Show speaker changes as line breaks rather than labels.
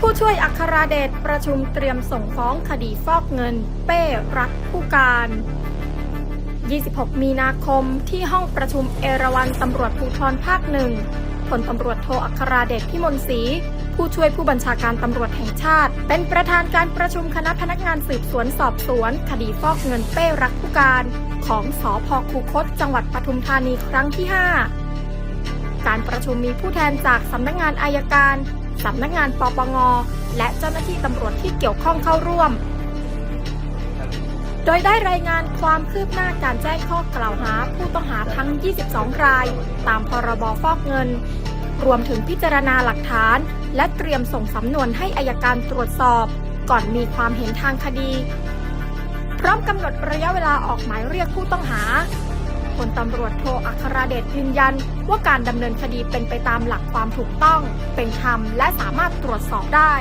ผู้ช่วยอัครเดชประชุมเตรียมส่งฟ้องคดีฟอกเงิน เป้รักผู้การ 26 มีนาคมที่ห้องประชุมเอราวัณตำรวจภูธรภาคหนึ่งพลตำรวจโทอัคราเดชพิมลศรีผู้ช่วยผู้บัญชาการตำรวจแห่งชาติ เป็นประธานการประชุมคณะพนักงานสืบสวนสอบสวน คดีฟอกเงินเป้รักผู้การ ของสอพคูคต จังหวัดปทุมธานีครั้งที่ 5 การประชุมมีผู้แทนจากสำนักงานอายการ สำนักงานปปง และเจ้าหน้าที่ตำรวจที่เกี่ยวข้องเข้าร่วม โดยได้รายงานความคืบหน้าการแจ้งข้อกล่าวหาผู้ต้องหาทั้ง 22 ราย ตามพรบฟอกเงิน รวมถึงพิจารณาหลักฐาน และเตรียมส่งสำนวนให้อายการตรวจสอบ ก่อนมีความเห็นทางคดี พร้อมกำหนดระยะเวลาออกหมายเรียกผู้ต้องหา พลตำรวจโทอัครเดชยืนยัน ว่าการดำเนินคดีเป็นไปตามหลักความถูกต้อง เป็นธรรมและสามารถตรวจสอบได้